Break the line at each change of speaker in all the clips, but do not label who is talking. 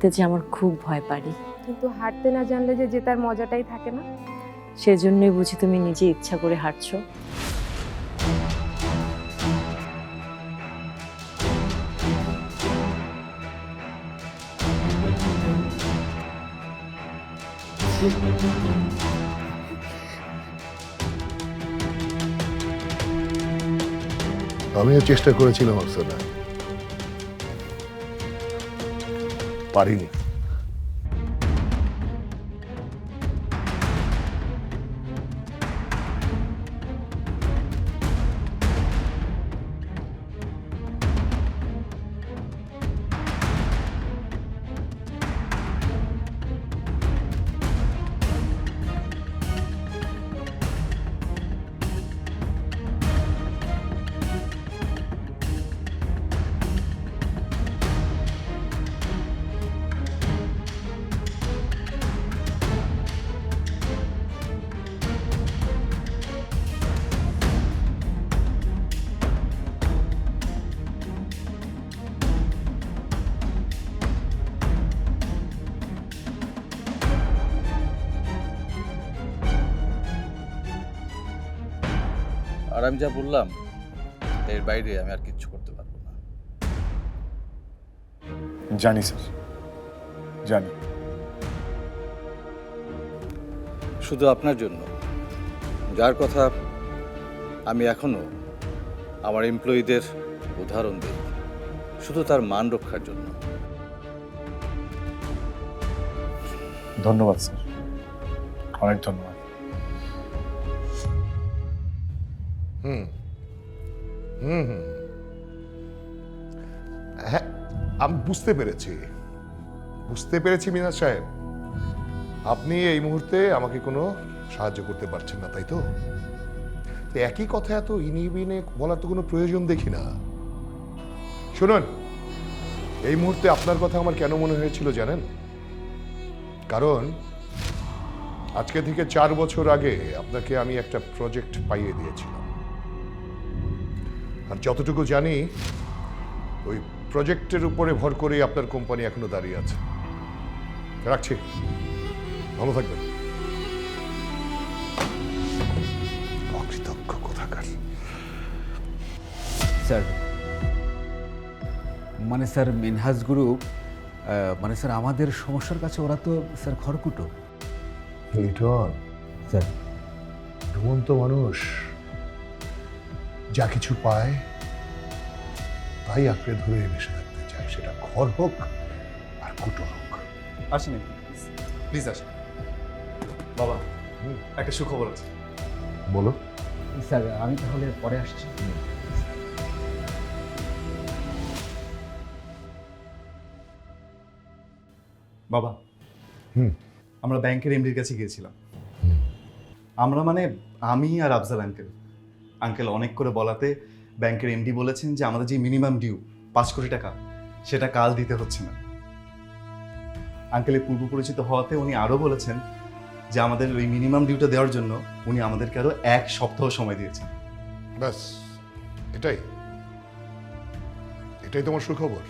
হাঁটতে যে আমার খুব ভয় পারি।
কিন্তু হাঁটতে না জানলে যে জেতার মজাটাই থাকে না?
সেজন্যই বুঝি তুমি নিজে ইচ্ছা করে হাঁটছো।
আমিও চেষ্টা করেছিলাম আফসানা। পারিনি।
আমি যা বললাম এর বাইরে আমি আর কিচ্ছু করতে পারব না।
জানি স্যার। জানি।
শুধু আপনার জন্য। যার কথা আমি এখনও আমার এমপ্লয়ীদের উদাহরণ দিই শুধু তার মান রক্ষার জন্য।
ধন্যবাদ স্যার। অনেক ধন্যবাদ।
হুম হুম হুম হ্যাঁ আমি বুঝতে পেরেছি। বুঝতে পেরেছি মিনা সাহেব। আপনি এই মুহূর্তে আমাকে কোনো সাহায্য করতে পারছেন না, তাই তো? একই কথা এত ইনি বিনে বলার তো কোনো প্রয়োজন দেখি না। শুনুন, এই মুহূর্তে আপনার কথা আমার কেন মনে হয়েছিল জানেন? কারণ আজকে থেকে চার বছর আগে আপনাকে আমি একটা প্রজেক্ট পাইয়ে দিয়েছিলাম। আর যতটুকু জানি ওই প্রজেক্টের উপরে ভর করেই আপনার কোম্পানি এখনও দাঁড়িয়ে আছে। রাখছি। ভালো থাকবেন। অকৃতজ্ঞ কোথাকার?
স্যার মানে স্যার মিনহাজ গ্রুপ মানে স্যার আমাদের সমস্যার কাছে ওরা তো স্যার খড়কুটো।
লিটন।
স্যার।
ঘুমন্ত মানুষ। যা কিছু পায় তাই আঁকড়ে ধরে মিশে থাকতে চায় সেটা ঘর হোক আর কুটো হোক।
আসেন প্লিজ আসেন। বাবা একটা সুখবর আছে।
বলো।
স্যার আমি তাহলে পরে আসছি।
বাবা
হুম।
আমরা ব্যাংকের এমডির কাছে গিয়েছিলাম। আমরা মানে আমি আর আফজাল আঙ্কেল আঙ্কেল অনেক করে বলাতে ব্যাংকের এমডি বলেছেন যে আমাদের যে মিনিমাম ডিউ পাঁচ কোটি টাকা, সেটা কাল দিতে হচ্ছে না। আঙ্কেলের পূর্ব পরিচিত হওয়াতে উনি আরও বলেছেন যে আমাদের ওই মিনিমাম ডিউটা দেওয়ার জন্য উনি আমাদেরকে আরও এক সপ্তাহ সময় দিয়েছেন।
ব্যাস, এটাই। এটাই তোমার সুখবর।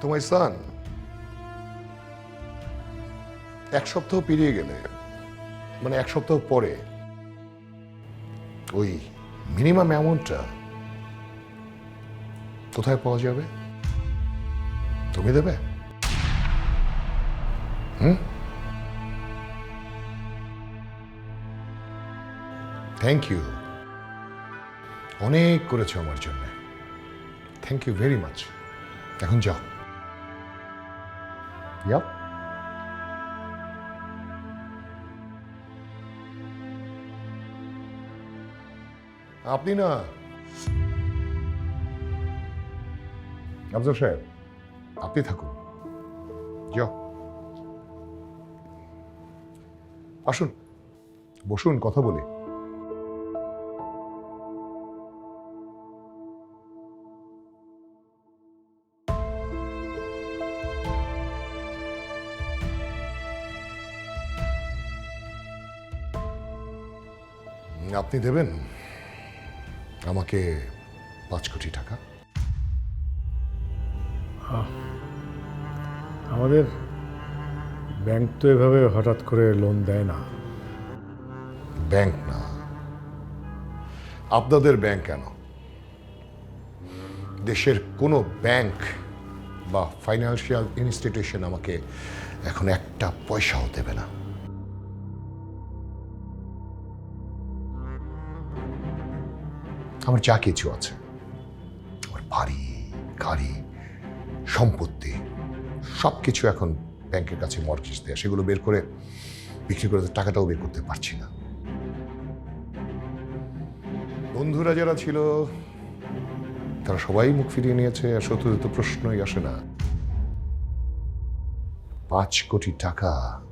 তোমার সান এক সপ্তাহ পেরিয়ে গেলে মানে এক সপ্তাহ পরে ওই মিনিমাম অ্যামাউন্টটা কোথায় পাওয়া যাবে? তুমি দেবে? হুম? থ্যাংক ইউ অনেক করেছ আমার জন্য। থ্যাংক ইউ ভেরি মাচ এখন যাও। Yep. আপনি না আফজল সাহেব আপনি থাকুন। আসুন বসুন কথা বলে। আপনি দেবেন? আমাকে পাঁচ কোটি টাকা।
আমাদের ব্যাংক তো এভাবে হঠাৎ করে লোন দেয় না।
ব্যাংক না। আপনাদের ব্যাংক কেন? দেশের কোনো ব্যাংক বা ফাইন্যান্সিয়াল ইনস্টিটিউশন আমাকে এখন একটা পয়সাও দেবে না। আমার যা কিছু আছে। আমার বাড়ি, গাড়ি, সম্পত্তি সব কিছু এখন ব্যাংকের কাছে মর্গেজ দেয়া। সেগুলো বের করে বিক্রি করে টাকাটাও বের করতে পারছি না। বন্ধুরা যারা ছিল, তারা সবাই মুখ ফিরিয়ে নিয়েছে। আর শত্রুদের তো প্রশ্নই আসে না। পাঁচ কোটি টাকা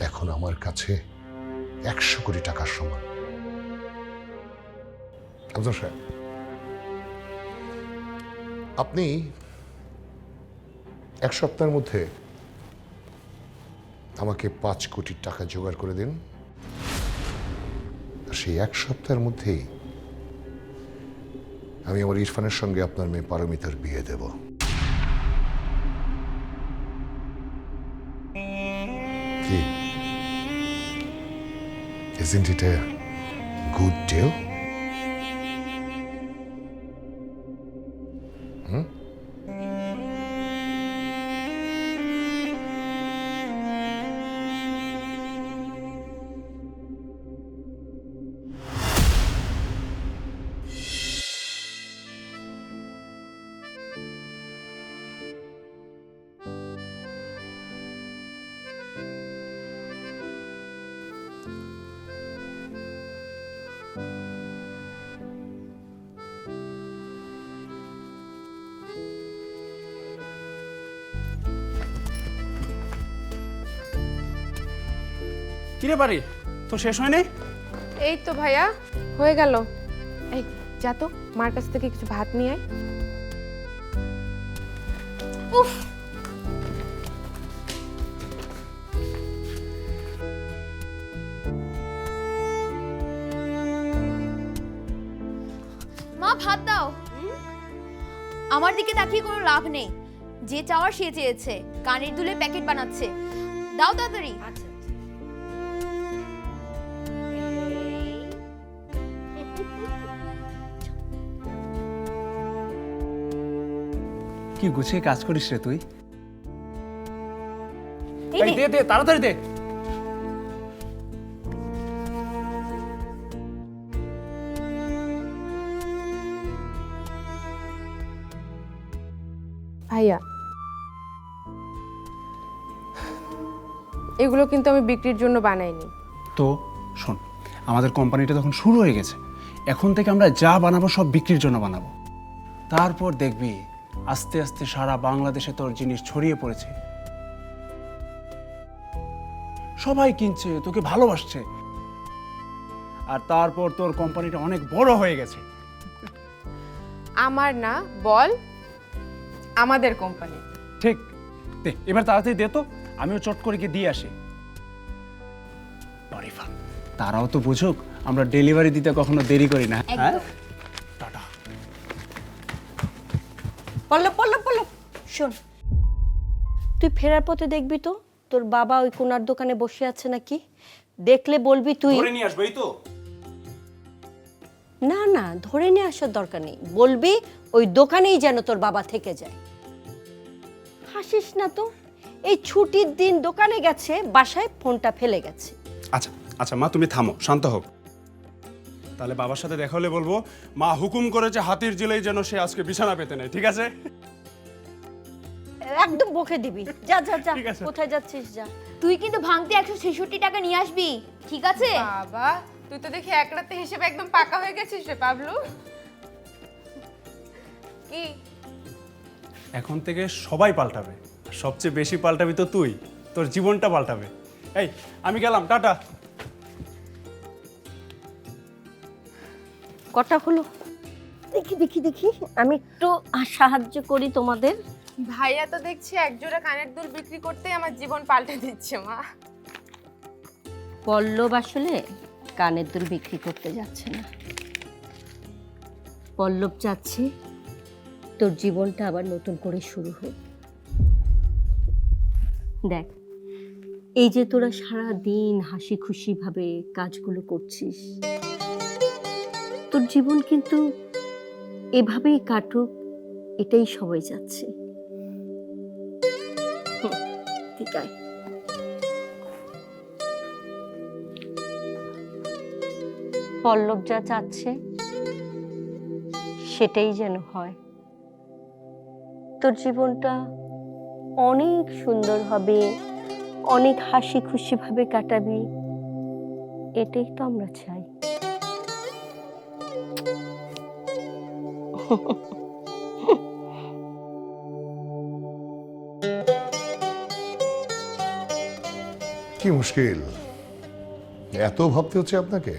এখন আমার কাছে একশো কোটি টাকার সমান। সাহেব আপনি এক সপ্তাহের মধ্যে আমাকে পাঁচ কোটি টাকা জোগাড় করে দিন। সেই এক সপ্তাহের মধ্যেই আমি আমার ইরফানের সঙ্গে আপনার মেয়ে পারমিতার বিয়ে দেব। কি? Isn't it?
কিরে বাড়ি? তো শেষ হয়নি?
এই তো ভাইয়া হয়ে গেল। এই যা তো মার কাছ থেকে কিছু ভাত নিয়ে আয়। উফ!
মা ভাত দাও। আমার দিকে তাকিয়ে কোনো লাভ নেই। যে চাওয়ার সে চেয়েছে। কানের দুলে প্যাকেট বানাচ্ছে। দাও তাড়াতাড়ি।
কি গুছিয়ে কাজ করিস রে তুই?
এই
দে দে তাড়াতাড়ি দে।
ভাইয়া। এগুলো কিন্তু আমি বিক্রির জন্য বানাইনি।
তো শোন আমাদের কোম্পানিটা তখন শুরু হয়ে গেছে। এখন থেকে আমরা যা বানাবো সব বিক্রির জন্য বানাবো। তারপর দেখবি আস্তে আস্তে সারা বাংলাদেশে তোর জিনিস ছড়িয়ে পড়েছে। সবাই কিনছে তোকে ভালোবাসছে। আর তারপর তোর কোম্পানিটা অনেক বড় হয়ে গেছে।
আমার না বল আমাদের কোম্পানি।
ঠিক দে এবার তাড়াতাড়ি দে তো আমিও চট করে গিয়ে দিয়ে আসি। তারাও তো বুঝুক আমরা ডেলিভারি দিতে কখনো দেরি করি না হ্যাঁ?
পল্লব পল্লব পল্লব। শোন। তুই ফেরার পথে দেখবি তো তোর বাবা ওই কোনার দোকানে বসে আছে নাকি? দেখলে বলবি তুই
ধরে নিয়ে আসবে তো।
না না ধরে নিয়ে আসার দরকার নেই। বলবি ওই দোকানেই যেন তোর বাবা থেকে যায়। হাসিস না তো? এই ছুটির দিন দোকানে গেছে বাসায় ফোনটা ফেলে গেছে।
আচ্ছা আচ্ছা মা তুমি থামো শান্ত হোক তাহলে বাবার সাথে দেখা হলে বলব মা হুকুম করেছে হাতির জেলেই যেন সে আজকে বিছানা পেতে নেয় ঠিক আছে?
একদম বকে দিবি। যা যা যা
ঠিক আছে।
কোথায় যাচ্ছিস যা।
তুই কিন্তু ভাঙতে একশো ছেষট্টি টাকা নিয়ে আসবি ঠিক আছে?
বাবা তুই তো দেখি এক রাতে হিসেবে একদম পাকা হয়ে গেছিস রে পাবলু। কি?
এখন থেকে সবাই পাল্টাবে। সবচেয়ে বেশি পাল্টাবি তো তুই তোর জীবনটা পাল্টাবে। এই আমি গেলাম টাটা।
কটা হলো? দেখি দেখি দেখি। আমি একটু সাহায্য করি তোমাদের।
ভাইয়া তো দেখছি একজোড়া কানের দুল বিক্রি করতেই আমার জীবন পাল্টে দিচ্ছে মা।
পল্লব আসলে কানের দুল বিক্রি করতে যাচ্ছে না। পল্লব যাচ্ছে তোর জীবনটা আবার নতুন করে শুরু হোক। দেখ এই যে তোরা সারা দিন হাসি খুশি ভাবে কাজগুলো করছিস তোর জীবন কিন্তু এভাবেই কাটুক, এটাই সবাই যাচ্ছে। পল্লব যা চাচ্ছে, সেটাই যেন হয়। তোর জীবনটা অনেক সুন্দর হবে, অনেক হাসি খুশি ভাবে কাটাবি, এটাই তো আমরা চাই।
কি মুশকিল? এত ভাবতে হচ্ছে আপনাকে?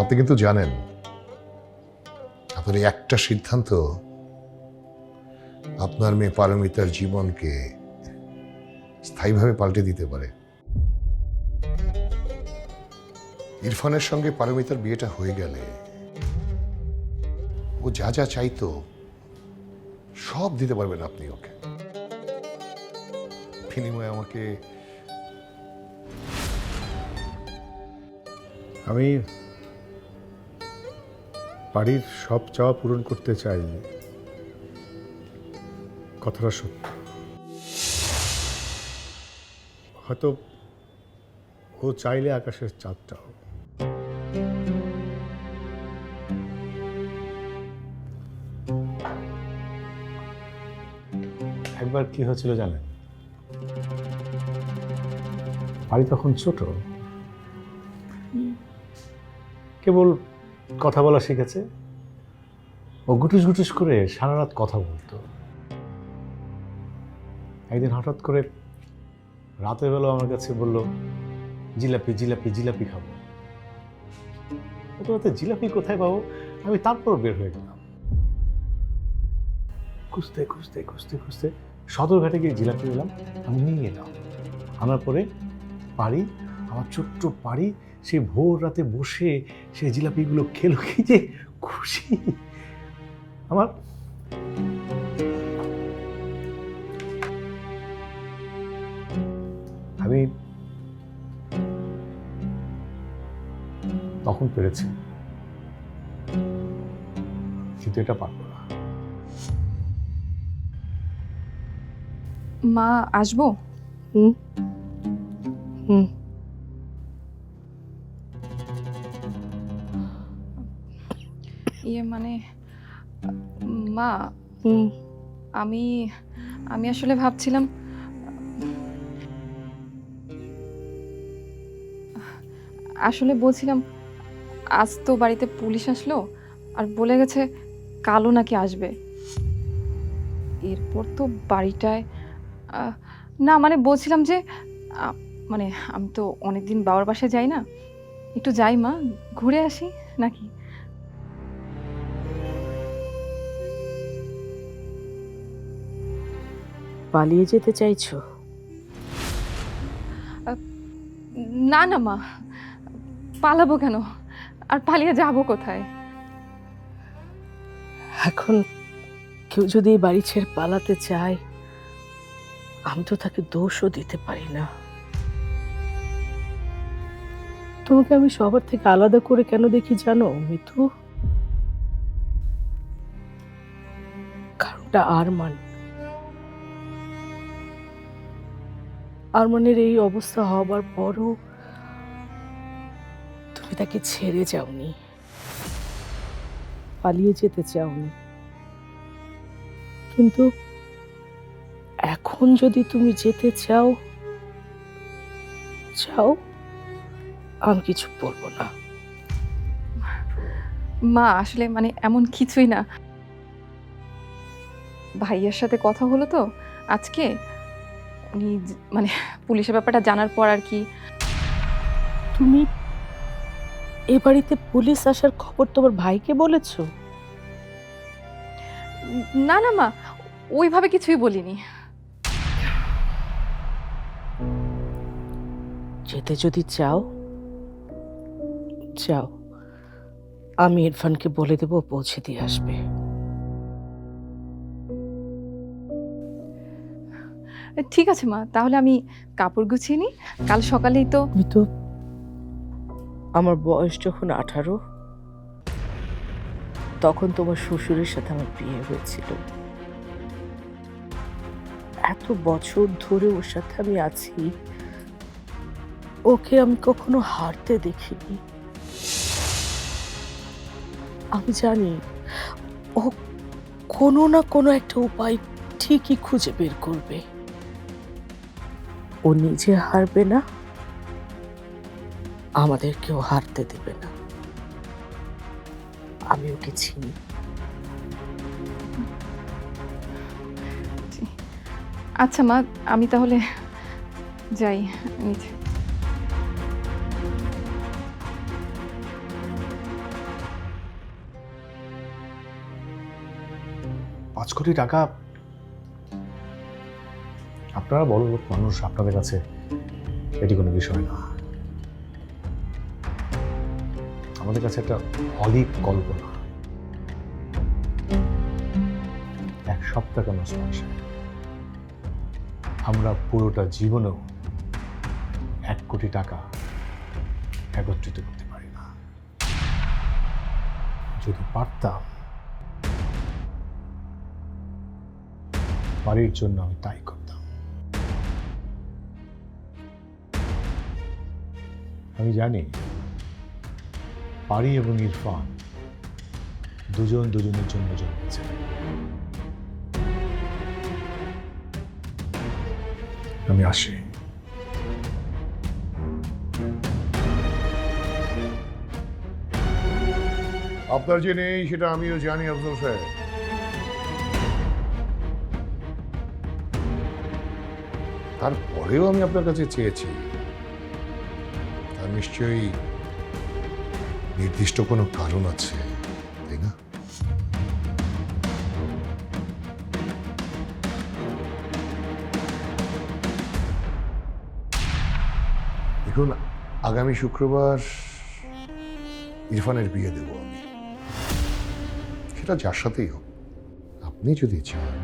আপনি কিন্তু জানেন, আপনার একটা সিদ্ধান্ত আপনার মেয়ে পারমিতার জীবনকে স্থায়ীভাবে পাল্টে দিতে পারে। ইরফানের সঙ্গে পারমিতার বিয়েটা হয়ে গেলে ও যা যা চাইতো সব দিতে পারবেন আপনি ওকে। বিনিময়ে আমাকে
আমি বাড়ির সব চাওয়া পূরণ করতে চাই। কথাটা সত্য। হয়তো ও চাইলে আকাশের চাঁদটাও। একবার কি হয়েছিল জানেন? বাড়ি তখন ছোট। কেবল কথা বলা শিখেছে। ও গুটুস গুটুস করে সারা রাত কথা বলতো। একদিন হঠাৎ করে রাতের বেলা আমার কাছে বলল, জিলাপি জিলাপি জিলাপি খাব। তো জিলাপি কোথায় পাবো? আমি তারপর বের হয়ে গেলাম। খুঁজতে খুঁজতে খুঁজতে খুঁজতে সদরঘাটে গিয়ে জিলাপি নিলাম আমি নিয়ে গেলাম আনার পরে পারি আমার ছোট্ট পারি সে ভোর রাতে বসে সে জিলাপিগুলো খেলো, কি যে খুশি। আমার আমি তখন পেরেছি। কিন্তু এটা পারব
মা আসব?
হুম। হুম।
ইয়ে মানে মা
হুম।
আমি আমি আসলে ভাবছিলাম আসলে বলছিলাম আজ তো বাড়িতে পুলিশ আসলো আর বলে গেছে কালো নাকি আসবে। এরপর তো বাড়িটায় না মানে বলছিলাম যে মানে আমি তো অনেকদিন বাবার বাসায় যাই না। একটু যাই মা ঘুরে আসি নাকি?
পালিয়ে যেতে চাইছো?
না না মা পালাবো কেন? আর পালিয়ে যাব কোথায়?
এখন কেউ যদি এই বাড়ি ছেড়ে পালাতে চায় আমি তো তাকে দোষও দিতে পারি না। তোমাকে আমি সবার থেকে আলাদা করে কেন দেখি জানো মিতু কারণটা আরমান। আরমানের এই অবস্থা হবার পরও তুমি তাকে ছেড়ে যাওনি। পালিয়ে যেতে চাওনি। কিন্তু এখন যদি তুমি যেতে চাও চাও আমি কিছু বলব না।
মা আসলে মানে এমন কিছুই না। ভাইয়ার সাথে কথা হলো তো আজকে। উনি মানে পুলিশের ব্যাপারটা জানার পর আর কি।
তুমি এ বাড়িতে পুলিশ আসার খবর তোমার ভাইকে বলেছ?
না না মা ওইভাবে কিছুই বলিনি।
যেতে যদি চাও যাও। আমি ইরফানকে বলে দেবো পৌঁছে দিয়ে আসবে।
ঠিক আছে মা তাহলে আমি কাপড় গুছিয়ে নিই। কাল সকালেই তো
আমি তো আমার বয়স যখন আঠারো তখন তোমার শ্বশুরের সাথে আমার বিয়ে হয়েছিল। এত বছর ধরে ওর সাথে আমি আছি ওকে আমি কখনো হারতে দেখিনি। আমি জানি ও কোনো না কোনো একটা উপায় ঠিকই খুঁজে বের করবে। ও নিজে হারবে না আমাদেরকেও হারতে দেবে না। আমি ওকে চিনি।
আচ্ছা মা, আমি তাহলে যাই নিচে
পাঁচ কোটি টাকা? আপনারা বড় লোক, মানুষ, আপনাদের কাছে এটি কোনো বিষয় না। আমাদের কাছে একটা অলিক কল্পনা। এক সপ্তাহ কেন সংসার আমরা পুরোটা জীবনেও এক কোটি টাকা একত্রিত করতে পারি না। যদি পারতাম বাড়ির জন্য আমি তাই করতাম। আমি জানি পারি এবং ইরফান দুজন দুজনের জন্য জন্মেছে। আমি আসি।
আপনার যে নেই, সেটা আমিও জানি, আফজল সাহেব। তারপরেও আমি আপনার কাছে চেয়েছি। তার নিশ্চয়ই নির্দিষ্ট কোনো কারণ আছে, তাই না? দেখুন, আগামী শুক্রবার ইরফানের বিয়ে দেব আমি। সেটা যার সাথেই হোক। আপনি যদি চান,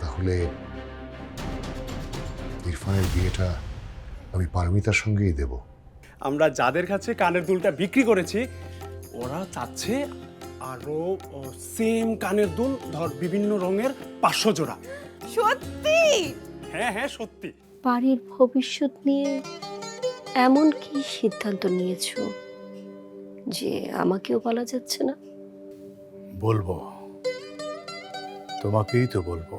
তাহলে ইরফানের বিয়েটা আমি পারমিতার সঙ্গেই দেব।
আমরা যাদের কাছে কানের দুলটা বিক্রি করেছি ওরা চাচ্ছে আরও সেম কানের দুল ধর বিভিন্ন রঙের পাঁচশো জোড়া।
সত্যি?
হ্যাঁ হ্যাঁ সত্যি।
বাড়ির ভবিষ্যৎ নিয়ে এমন কি সিদ্ধান্ত নিয়েছো যে আমাকেও বলা যাচ্ছে না?
বলব। তোমাকেই তো বলব।